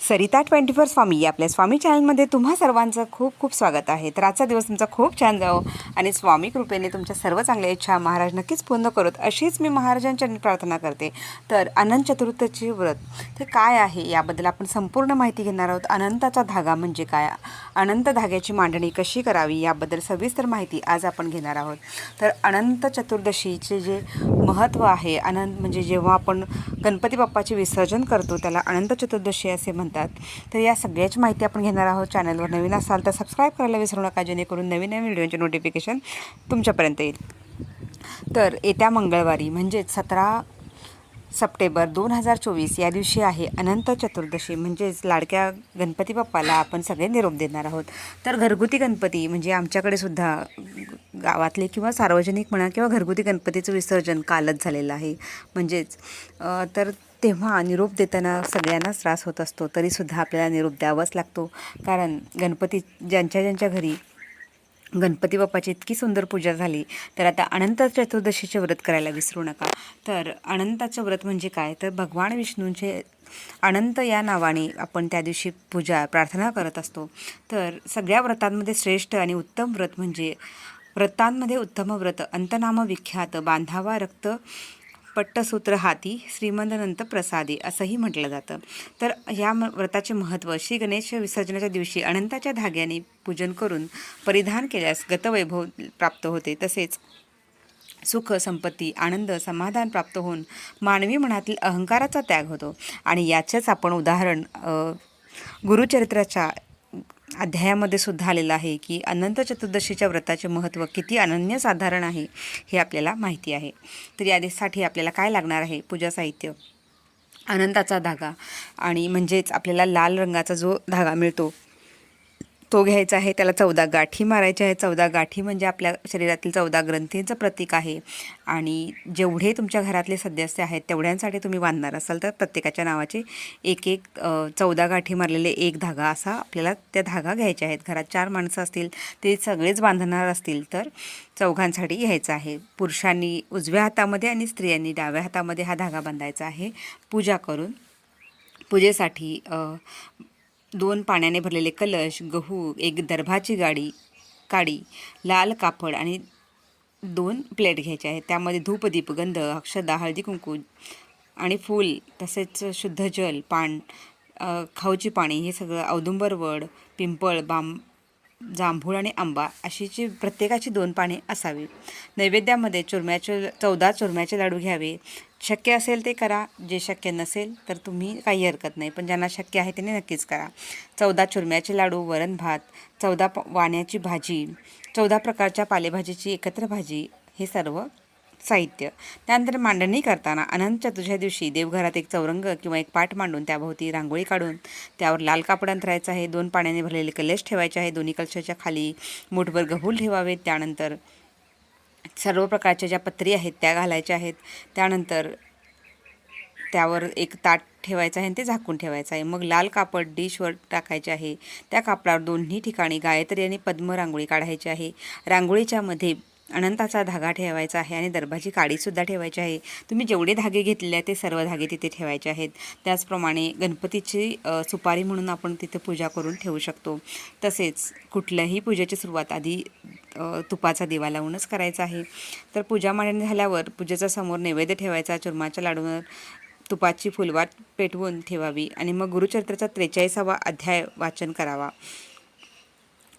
Sarita twenty four स्वामी या आपल्या स्वामी चॅनलमध्ये तुम्हा सर्वांचं खूप खूप स्वागत आहे. तर आजचा दिवस तुमचा खूप छान जावो आणि स्वामी कृपेने तुमच्या सर्व चांगल्या इच्छा महाराज नक्कीच पूर्ण करत अशीच मी महाराजांच्या प्रार्थना करते. तर अनंत चतुर्थची व्रत ते काय आहे याबद्दल आपण संपूर्ण माहिती घेणार आहोत. अनंताचा धागा म्हणजे काय? अनंत धाग्याची मांडणी कशी करावी याबद्दल सविस्तर माहिती आज आपण घेणार आहोत. तर अनंत चतुर्दशीचे जे महत्त्व आहे अनंत म्हणजे जेव्हा आपण गणपती बाप्पाचे विसर्जन करतो त्याला अनंत चतुर्दशी असे म्हणतात. म्हणतात. तर या सगळ्याची माहिती आपण घेणार आहोत. चॅनलवर नवीन असाल तर सबस्क्राईब करायला विसरू नका जेणेकरून नवीन नवीन व्हिडिओचे नोटिफिकेशन तुमच्यापर्यंत येईल. तर येत्या मंगळवारी म्हणजेच सतरा सप्टेंबर दोन हजार चोवीस या दिवशी आहे अनंत चतुर्दशी. म्हणजेच लाडक्या गणपती बाप्पाला आपण सगळे निरोप देणार आहोत. तर घरगुती गणपती म्हणजे आमच्याकडे सुद्धा गावातले किंवा सार्वजनिक म्हणा किंवा घरगुती गणपतीचं विसर्जन कालच झालेलं आहे. म्हणजेच तर तेव्हा निरोप देताना सगळ्यांनाच त्रास होत असतो तरीसुद्धा आपल्याला निरोप द्यावाच लागतो. कारण गणपती ज्यांच्या ज्यांच्या घरी गणपती बाप्पाची इतकी सुंदर पूजा झाली तर आता अनंत चतुर्दशीचे व्रत करायला विसरू नका. तर अनंताचं व्रत म्हणजे काय? तर भगवान विष्णूंचे अनंत या नावाने आपण त्या दिवशी पूजा प्रार्थना करत असतो. तर सगळ्या व्रतांमध्ये श्रेष्ठ आणि उत्तम व्रत म्हणजे व्रतांमध्ये उत्तम व्रत अंतनाम विख्यात बांधावा रक्त पट्टसूत्र हाती श्रीमंतनंत प्रसादी असंही म्हटलं जातं. तर ह्या म व्रताचे महत्त्व श्री गणेश विसर्जनाच्या दिवशी अनंताच्या धाग्याने पूजन करून परिधान केल्यास गतवैभव प्राप्त होते. तसेच सुख संपत्ती आनंद समाधान प्राप्त होऊन मानवी मनातील अहंकाराचा त्याग होतो. आणि याचेच आपण उदाहरण गुरुचरित्राच्या अध्यायामध्ये सुद्धा आलेलं आहे की अनंत चतुर्दशीच्या व्रताचे महत्त्व किती अनन्यसाधारण आहे हे आपल्याला माहिती आहे. तर यासाठी आपल्याला काय लागणार आहे? पूजा साहित्य. अनंताचा धागा आणि म्हणजेच आपल्याला लाल रंगाचा जो धागा मिळतो तो घ्यायचा आहे त्याला चौदा गाठी मारायच्या आहे चौदा गाठी म्हणजे आपल्या शरीरातील चौदा ग्रंथींचं प्रतीक आहे. आणि जेवढे तुमच्या घरातले सदस्य आहेत तेवढ्यांसाठी तुम्ही बांधणार असाल तर प्रत्येकाच्या नावाचे एक एक चौदा गाठी मारलेले एक धागा असा आपल्याला त्या धागा घ्यायच्या आहेत. घरात चार माणसं असतील ते सगळेच बांधणार असतील तर चौघांसाठी घ्यायचं आहे. पुरुषांनी उजव्या हातामध्ये आणि स्त्रियांनी डाव्या हातामध्ये हा धागा बांधायचा आहे. पूजा करून पूजेसाठी दोन पाण्याने भरलेले कलश गहू एक दर्भाची गाडी काडी लाल कापड आणि दोन प्लेट घ्यायचे आहेत. त्यामध्ये धूप दीप गंध अक्षदा हळदी कुंकू आणि फूल तसेच शुद्ध जल पान खाऊची पाणी हे सगळं औदुंबर वड पिंपळ बांब जांभूळ आणि आंबा अशीची प्रत्येकाची दोन पाने असावी. नैवेद्यामध्ये चुरम्याचे चौदा चुरम्याचे लाडू घ्यावे. शक्य असेल ते करा. जे शक्य नसेल तर तुम्ही काही हरकत नाही. पण ज्यांना शक्य आहे त्यांनी नक्कीच करा. चौदा चुरम्याचे लाडू वरण भात चौदा वाण्याची भाजी चौदा प्रकारच्या पालेभाजीची एकत्र भाजी हे सर्व साहित्य. त्यानंतर मांडणी करताना अनंत चतुर्थ्या दिवशी देवघरात एक चौरंग किंवा एक पाट मांडून त्याभोवती रांगोळी काढून त्यावर लाल कापड अंतरायचं आहे. दोन पाण्याने भरलेले कलश ठेवायचे आहे. दोन्ही कलशाच्या खाली मुठभर गहू ठेवावेत. त्यानंतर सर्व प्रकारच्या ज्या पत्री आहेत त्या घालायच्या आहेत. त्यानंतर त्यावर एक ताट ठेवायचं आहे आणि ते झाकून ठेवायचं आहे. मग लाल कापड डिशवर टाकायचे आहे. त्या कापडावर दोन्ही ठिकाणी गायत्री आणि पद्म रांगोळी काढायची आहे. रांगोळीच्यामध्ये अनंताचा धागा ठेवायचा आहे आणि दरबाची काडीसुद्धा ठेवायची आहे. तुम्ही जेवढे धागे घेतलेले आहेत ते सर्व धागे तिथे ठेवायचे आहेत. त्याचप्रमाणे गणपतीची सुपारी म्हणून आपण तिथे पूजा करून ठेवू शकतो. तसेच कुठल्याही पूजेची सुरुवात आधी तुपाचा दिवा लावूनच करायचा आहे. तर पूजा मांडणी झाल्यावर पूजेचा समोर नैवेद्य ठेवायचा चुरमाच्या लाडूवर तुपाची फुलवात पेटवून ठेवावी आणि मग गुरुचरित्राचा त्रेचाळीसावा अध्याय वाचन करावा.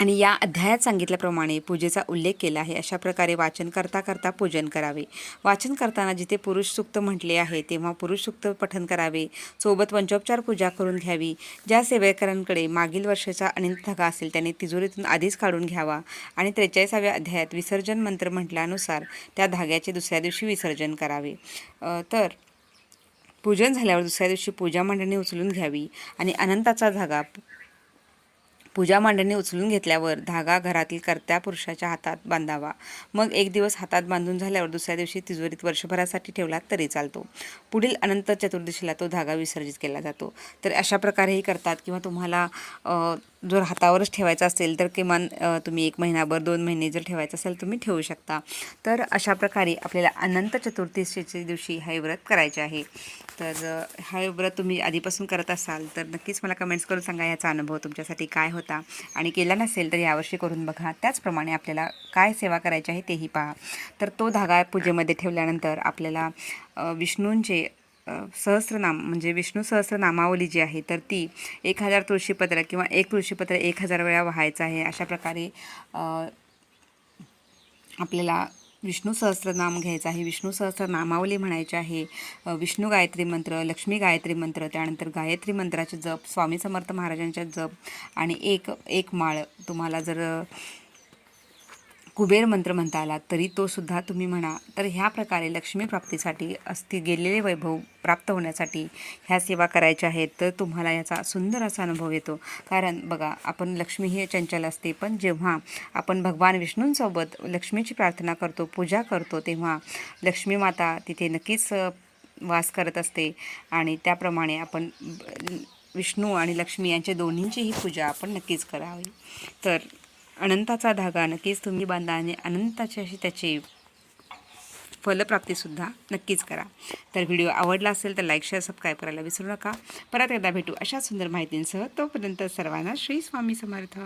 आणि या अध्यायात सांगितल्याप्रमाणे पूजेचा उल्लेख केला आहे. अशा प्रकारे वाचन करता करता पूजन करावे. वाचन करताना जिथे पुरुष सुक्त म्हटले आहे तेव्हा पुरुष सुक्त पठन करावे. सोबत पंचोपचार पूजा करून घ्यावी. ज्या सेवेकरांकडे मागील वर्षाचा अनंत धागा असेल त्याने तिजोरीतून आधीच काढून घ्यावा. आणि त्रेचाळीसाव्या अध्यायात विसर्जन मंत्र म्हटल्यानुसार त्या धाग्याचे दुसऱ्या दिवशी विसर्जन करावे. तर पूजन झाल्यावर दुसऱ्या दिवशी पूजा मांडणी उचलून घ्यावी आणि अनंताचा धागा पूजा मांडणी उचलून घेतल्यावर धागा घरातील कर्त्या पुरुषाच्या हातात बांधावा. मग एक दिवस हातात बांधून झाल्यावर दुसऱ्या दिवशी तिजोरीत वर्षभरासाठी ठेवला तरी चालतो. पुढील अनंत चतुर्दशीला तो धागा विसर्जित केला जातो. तर अशा प्रकारेही करतात किंवा तुम्हाला जर हातावरच ठेवायचा असेल तर किमान तुम्ही एक महिनाभर दोन महिने जर ठेवायचं असेल तुम्ही ठेवू शकता. तर अशा प्रकारे आपल्याला अनंत चतुर्दशीच्या दिवशी हे व्रत करायचे आहे. तर अ, हे व्रत तुम्ही आधीपासून करत असाल तर नक्कीच मला कमेंट्स करून सांगा याचा अनुभव तुमच्यासाठी काय होता आणि केला नसेल तर यावर्षी करून बघा. त्याचप्रमाणे आपल्याला काय सेवा करायची आहे तेही पहा. तर तो धागा पूजेमध्ये ठेवल्यानंतर आपल्याला विष्णूंचे सहस्रनाम म्हणजे विष्णू सहस्रनामावली जी आहे तर ती एक हजार तुळशीपत्र किंवा एक तुळशीपत्र एक हजार वेळा व्हायचं आहे. अशा प्रकारे आपल्याला विष्णू सहस्रनाम घ्यायचं आहे. विष्णू सहस्रनामावली म्हणायची आहे. विष्णू गायत्री मंत्र लक्ष्मी गायत्री मंत्र त्यानंतर गायत्री मंत्राचे जप स्वामी समर्थ महाराजांच्या जप आणि एक एक माळ. तुम्हाला जर कुबेर मंत्र म्हणता आला तरी तो सुद्धा तुम्ही म्हणा. तर ह्या प्रकारे लक्ष्मी प्राप्तीसाठी असती गेलेले वैभव प्राप्त होण्यासाठी ह्या सेवा करायच्या आहेत तर तुम्हाला याचा सुंदर असा अनुभव येतो. कारण बघा आपण लक्ष्मी ही चंचल असते पण जेव्हा आपण भगवान विष्णूंसोबत लक्ष्मीची प्रार्थना करतो पूजा करतो तेव्हा लक्ष्मी माता तिथे नक्कीच वास करत असते. आणि त्याप्रमाणे आपण विष्णू आणि लक्ष्मी यांच्या दोन्हींचीही पूजा आपण नक्कीच करावी. तर अनंताचा धागा नक्कीच तुम्ही बांधा आणि अनंताची अशी त्याची फलप्राप्तीसुद्धा नक्कीच करा. तर व्हिडिओ आवडला असेल तर लाईक शेअर सबस्क्राईब करायला विसरू नका. परत एकदा भेटू अशा सुंदर माहितींसह तोपर्यंत सर्वांना श्री स्वामी समर्थ.